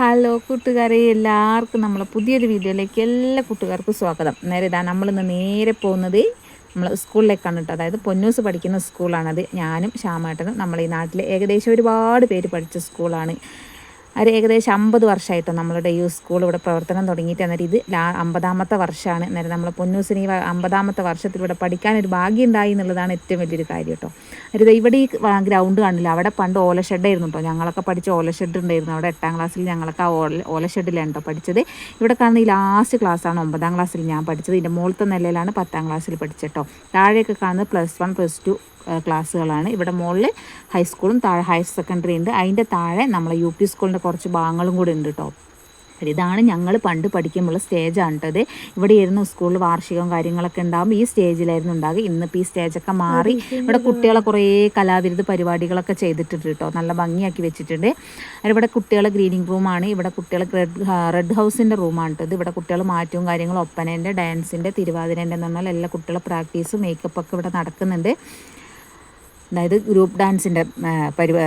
Hello കൂട്ടുകാരെ. എല്ലാവർക്കും നമ്മളെ പുതിയൊരു വീഡിയോയിലേക്ക് എല്ലാ കൂട്ടുകാർക്കും സ്വാഗതം. നേരെ ഇതാ നമ്മളിന്ന് നേരെ പോകുന്നത് നമ്മൾ സ്കൂളിലേക്കാണ് കേട്ടോ. അതായത് പൊന്നൂസ് പഠിക്കുന്ന സ്കൂളാണത്. ഞാനും ശ്യാമേട്ടനും നമ്മൾ ഈ നാട്ടിൽ ഏകദേശം ഒരുപാട് പേര് പഠിച്ച സ്കൂളാണ്. ഒരു ഏകദേശം അമ്പത് വർഷമായിട്ടോ നമ്മളുടെ ഈ സ്കൂൾ ഇവിടെ പ്രവർത്തനം തുടങ്ങിയിട്ട്. അന്നേരം ഇത് അമ്പതാമത്തെ വർഷമാണ്. അന്നേരം നമ്മൾ പൊന്നൂസിന് അമ്പതാമത്തെ വർഷത്തിൽ ഇവിടെ പഠിക്കാൻ ഒരു ഭാഗ്യം ഉണ്ടായി എന്നുള്ളതാണ് ഏറ്റവും വലിയൊരു കാര്യം കേട്ടോ. അതായത് ഇവിടെ ഈ ഗ്രൗണ്ട് കാണില്ല അവിടെ പണ്ട് ഓല ഷെഡായിരുന്നു കേട്ടോ. ഞങ്ങളൊക്കെ പഠിച്ച ഓല ഷെഡ് ഉണ്ടായിരുന്നു. അവിടെ എട്ടാം ക്ലാസ്സിൽ ഞങ്ങളൊക്കെ ആ ഓല ഓല ഷെഡിലാണ് കേട്ടോ പഠിച്ചത്. ഇവിടെ കാണുന്ന ഈ ലാസ്റ്റ് ക്ലാസ്സാണ് ഒമ്പതാം ക്ലാസ്സിൽ ഞാൻ പഠിച്ചത്. ഇതിന്റെ മുകളിലത്തെ നിലയിലാണ് പത്താം ക്ലാസ്സിൽ പഠിച്ചത് കേട്ടോ. താഴെയൊക്കെ കാണുന്നത് പ്ലസ് വൺ പ്ലസ് ടു ക്ലാസ്സുകളാണ്. ഇവിടെ മുകളിൽ ഹൈസ്കൂളും താഴെ ഹയർ സെക്കൻഡറി ഉണ്ട്. അതിന്റെ താഴെ നമ്മളെ യു പി സ്കൂളിന്റെ കുറച്ച് ഭാഗങ്ങളും കൂടി ഉണ്ട് കേട്ടോ ഇതാണ് ഞങ്ങൾ പണ്ട് പഠിക്കുമ്പോൾ സ്റ്റേജാണ് കേട്ടത് ഇവിടെ ഇരുന്ന് സ്കൂളിൽ വാർഷികവും കാര്യങ്ങളൊക്കെ ഉണ്ടാകും ഈ സ്റ്റേജിലായിരുന്നു ഉണ്ടാകുക ഇന്നിപ്പോൾ ഈ സ്റ്റേജൊക്കെ മാറി ഇവിടെ കുട്ടികളെ കുറേ കലാവിരുദ്ധ പരിപാടികളൊക്കെ ചെയ്തിട്ടുണ്ട് കേട്ടോ നല്ല ഭംഗിയാക്കി വെച്ചിട്ടുണ്ട്. ഇവിടെ കുട്ടികളെ ഗ്രീനിങ് റൂമാണ് ഇവിടെ കുട്ടികൾ റെഡ് റെഡ് ഹൗസിന്റെ റൂമാണ് കേട്ടത് ഇവിടെ കുട്ടികൾ മാറ്റവും കാര്യങ്ങളും ഒപ്പനേന്റെ ഡാൻസിന്റെ തിരുവാതിരേന്റെ എന്ന് പറഞ്ഞാൽ എല്ലാ കുട്ടികളെ പ്രാക്ടീസും മേക്കപ്പൊക്കെ ഇവിടെ നടക്കുന്നുണ്ട്. അതായത് ഗ്രൂപ്പ് ഡാൻസിന്റെ പരിപാ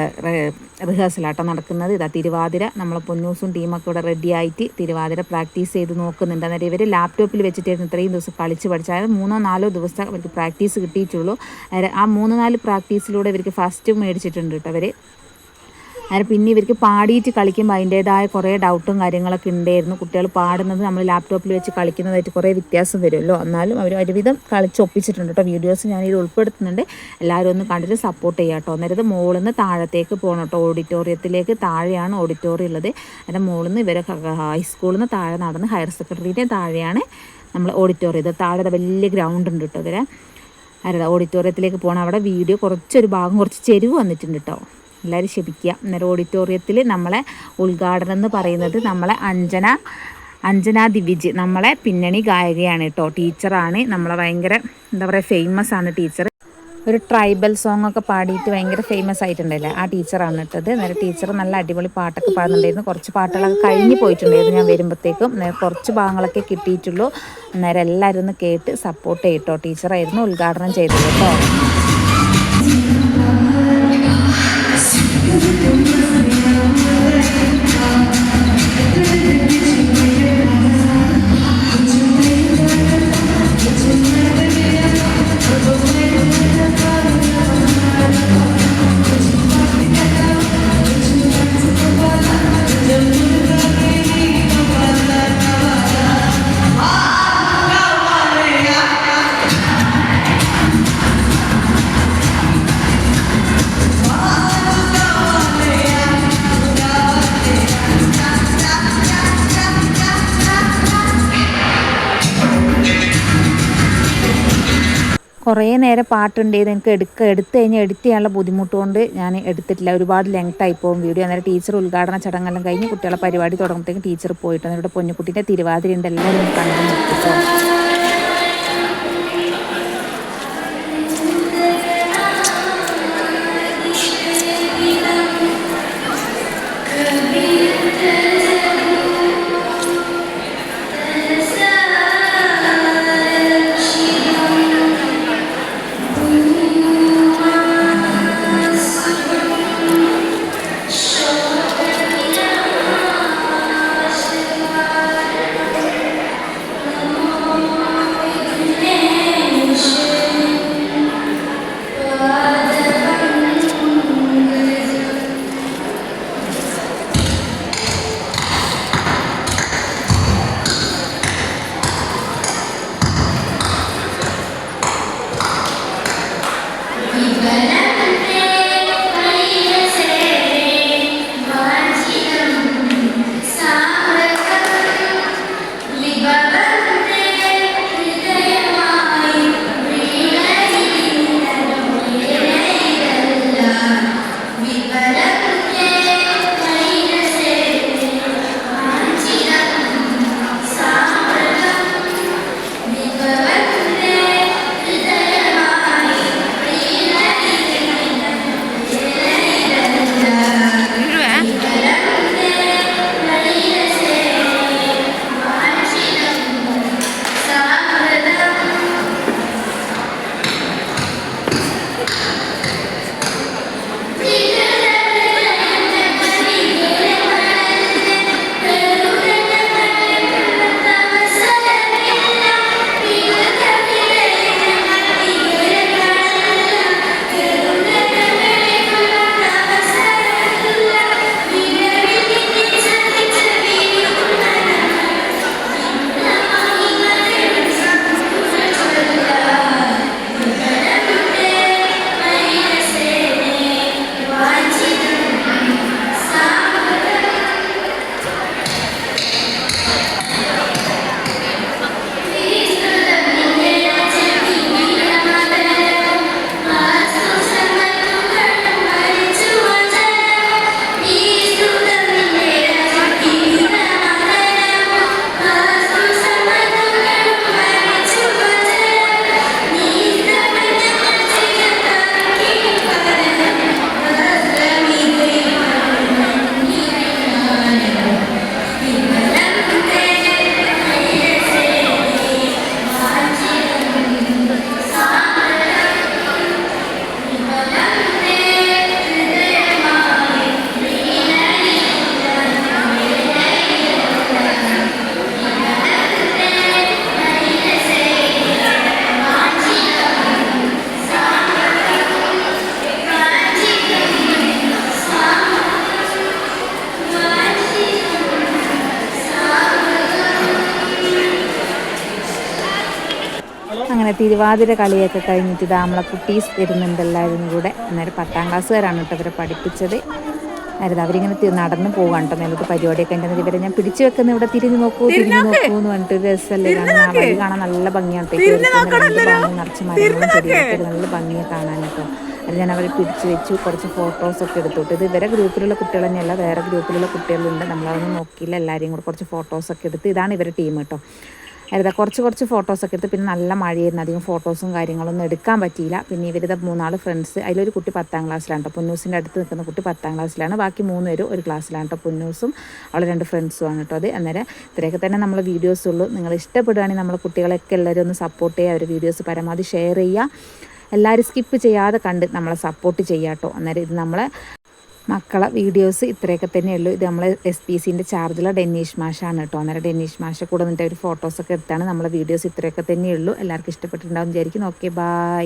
റിഹേഴ്സലാട്ടോ നടക്കുന്നത്. ഇതാ തിരുവാതിര. നമ്മളെ പൊന്നൂസും ടീമൊക്കെ ഇവിടെ റെഡി ആയിട്ട് തിരുവാതിര പ്രാക്ടീസ് ചെയ്ത് നോക്കുന്നുണ്ട്. അന്നേരം ഇവർ ലാപ്ടോപ്പിൽ വെച്ചിട്ടായിരുന്നു ഇത്രയും ദിവസം കളിച്ച് പഠിച്ചത്. അതായത് മൂന്നോ നാലോ ദിവസം അവർക്ക് പ്രാക്ടീസ് കിട്ടിയിട്ടുള്ളൂ. ആ മൂന്ന് നാല് പ്രാക്ടീസിലൂടെ ഇവർക്ക് ഫസ്റ്റ് മേടിച്ചിട്ടുണ്ട് കേട്ടോ അവർ അങ്ങനെ പിന്നെ ഇവർക്ക് പാടിയിട്ട് കളിക്കുമ്പോൾ അതിന്റേതായ കുറേ ഡൗട്ടും കാര്യങ്ങളൊക്കെ ഉണ്ടായിരുന്നു കുട്ടികൾ പാടുന്നത് നമ്മൾ ലാപ്ടോപ്പിൽ വെച്ച് കളിക്കുന്നതായിട്ട് കുറേ വ്യത്യാസം വരുമല്ലോ. എന്നാലും അവർ ഒരുവിധം കളിച്ചൊപ്പിച്ചിട്ടുണ്ട് കേട്ടോ. വീഡിയോസ് ഞാനിത് ഉൾപ്പെടുത്തുന്നുണ്ട്. എല്ലാവരും ഒന്ന് കണ്ടിട്ട് സപ്പോർട്ട് ചെയ്യാം കേട്ടോ. അന്നേരം മുകളിൽ നിന്ന് താഴത്തേക്ക് പോകണം കേട്ടോ. ഓഡിറ്റോറിയത്തിലേക്ക് താഴെയാണ് ഓഡിറ്റോറിയം ഉള്ളത്. അതിന്റെ മുകളിൽ നിന്ന് ഇവരെ ഹൈസ്കൂളിൽ നിന്ന് താഴെ നടന്ന് ഹയർ സെക്കൻഡറിന്റെ താഴെയാണ് നമ്മൾ ഓഡിറ്റോറിയം താഴെ വലിയ ഗ്രൗണ്ട് ഉണ്ട് കേട്ടോ ഇവരെ. അതായത് ഓഡിറ്റോറിയത്തിലേക്ക് പോകണം അവിടെ വീഡിയോ കുറച്ചൊരു ഭാഗം കുറച്ച് ചെരുവ് വന്നിട്ടുണ്ട് കേട്ടോ. എല്ലാവരും ക്ഷമിക്കുക. അന്നേരം ഓഡിറ്റോറിയത്തിൽ നമ്മളെ ഉദ്ഘാടനം എന്ന് പറയുന്നത് നമ്മളെ അഞ്ജന അഞ്ജന ദിവിജ് നമ്മളെ പിന്നണി ഗായികയാണ് കേട്ടോ. ടീച്ചറാണ്. നമ്മളെ ഭയങ്കര എന്താ പറയുക ഫേമസ് ആണ് ടീച്ചർ ഒരു ട്രൈബൽ സോങ് ഒക്കെ പാടിയിട്ട് ഭയങ്കര ഫേമസ് ആയിട്ടുണ്ടല്ലേ? ആ ടീച്ചറാണ് ഇട്ടത് നേരെ ടീച്ചർ നല്ല അടിപൊളി പാട്ടൊക്കെ പാടുന്നുണ്ടായിരുന്നു. കുറച്ച് പാട്ടുകളൊക്കെ കഴിഞ്ഞ് പോയിട്ടുണ്ടായിരുന്നു ഞാൻ വരുമ്പോഴത്തേക്കും കുറച്ച് ഭാഗങ്ങളൊക്കെ കിട്ടിയിട്ടുള്ളൂ. നേരെ എല്ലാവരും ഒന്ന് കേട്ട് സപ്പോർട്ട് ചെയ്യട്ടോ. ടീച്ചറായിരുന്നു ഉദ്ഘാടനം ചെയ്തത് കേട്ടോ. കുറേ നേരം പാട്ടുണ്ടായിരുന്നു എനിക്ക് എടുക്ക എടുത്തു കഴിഞ്ഞാൽ എഡിറ്റ് ചെയ്യാനുള്ള ബുദ്ധിമുട്ട് കൊണ്ട് ഞാൻ എടുത്തിട്ടില്ല. ഒരുപാട് ലെങ്ത് ആയി പോകും വീഡിയോ അന്നേരം ടീച്ചർ ഉദ്ഘാടന ചടങ്ങെല്ലാം കഴിഞ്ഞ് കുട്ടികളെ പരിപാടി തുടങ്ങുമ്പോഴത്തേക്കും ടീച്ചർ പോയിട്ട് എന്നിട്ട് പൊന്നുകുട്ടീന്റെ തിരുവാതിരി ഉണ്ട് എല്ലാവരും കണ്ടു അങ്ങനെ തിരുവാതിര കളിയൊക്കെ കഴിഞ്ഞിട്ട് ഇതാ നമ്മളെ കുട്ടീസ് വരുന്നുണ്ട് എല്ലാവരും കൂടെ. അന്നേരം പത്താം ക്ലാസ്സുകാരാണ് കേട്ടോ ഇവരെ പഠിപ്പിച്ചത്. അതായത് അവരിങ്ങനെ നടന്ന് പോകാൻ കേട്ടോ. മേലോട്ട് പരിപാടിയൊക്കെ എന്റെ ഇവരെ ഞാൻ പിടിച്ചു വെക്കുന്ന ഇവിടെ തിരിഞ്ഞു നോക്കൂ തിരിഞ്ഞു നോക്കൂ. എന്ന് പറഞ്ഞിട്ട് രസമല്ലേ കാണാൻ? വഴി കാണാൻ നല്ല ഭംഗിയാണ് നിറച്ച് മരങ്ങളും ചെടികളൊക്കെ നല്ല ഭംഗിയെ കാണാൻ കേട്ടോ. അത് ഞാൻ അവരെ പിടിച്ചു വെച്ചു. കുറച്ച് ഫോട്ടോസൊക്കെ എടുത്തോട്ട്. ഇത് ഇവരെ ഗ്രൂപ്പിലുള്ള കുട്ടികൾ തന്നെയല്ല വേറെ ഗ്രൂപ്പിലുള്ള കുട്ടികളുണ്ട്. നമ്മളതൊന്നും നോക്കിയില്ല. എല്ലാവരെയും കൂടെ കുറച്ച് ഫോട്ടോസൊക്കെ എടുത്ത് ഇതാണ് ഇവരുടെ ടീം കേട്ടോ. അതായത് കുറച്ച് കുറച്ച് ഫോട്ടോസൊക്കെ എടുത്ത് പിന്നെ നല്ല മഴയായിരുന്നു. അധികം ഫോട്ടോസും കാര്യങ്ങളൊന്നും എടുക്കാൻ പറ്റിയില്ല. പിന്നെ ഇവരുടെ മൂന്നാൽ ഫ്രണ്ട്സ് അതിലൊരു കുട്ടി പത്താം ക്ലാസ്സിലാണ് കേട്ടോ പൊന്നൂസിന്റെ അടുത്ത് നിൽക്കുന്ന കുട്ടി പത്താം ക്ലാസ്സിലാണ് ബാക്കി മൂന്ന് പേരും ഒരു ക്ലാസ്സിലാണ് കേട്ടോ പൊന്നൂസും അവളെ രണ്ട് ഫ്രണ്ട്സും ആണ് കേട്ടോ അത് അന്നേരം ഇത്രയൊക്കെ തന്നെ നമ്മൾ വീഡിയോസ് ഉള്ളൂ. നിങ്ങൾ ഇഷ്ടപ്പെടുകയാണെങ്കിൽ നമ്മളെ കുട്ടികളൊക്കെ എല്ലാവരും ഒന്ന് സപ്പോർട്ട് ചെയ്യുക. അവർ വീഡിയോസ് പരമാവധി ഷെയർ ചെയ്യുക. എല്ലാവരും സ്കിപ്പ് ചെയ്യാതെ കണ്ട് നമ്മളെ സപ്പോർട്ട് ചെയ്യാം കേട്ടോ അന്നേരം ഇത് നമ്മളെ മക്കളെ വീഡിയോസ് ഇത്രയൊക്കെ തന്നെയുള്ളൂ. ഇത് നമ്മൾ എസ് പി സിന്റെ ചാർജുള്ള ഡെന്നീഷ് മാഷാണ് കേട്ടോ. അന്നേരം ഡെന്നീഷ് മാഷ കൂടെ നിന്നിട്ട് ഒരു ഫോട്ടോസൊക്കെ എടുത്താണ് നമ്മളെ വീഡിയോസ് ഇത്രയൊക്കെ തന്നെയുള്ളൂ. എല്ലാവർക്കും ഇഷ്ടപ്പെട്ടിട്ടുണ്ടാവും വിചാരിക്കുന്നു. Okay bye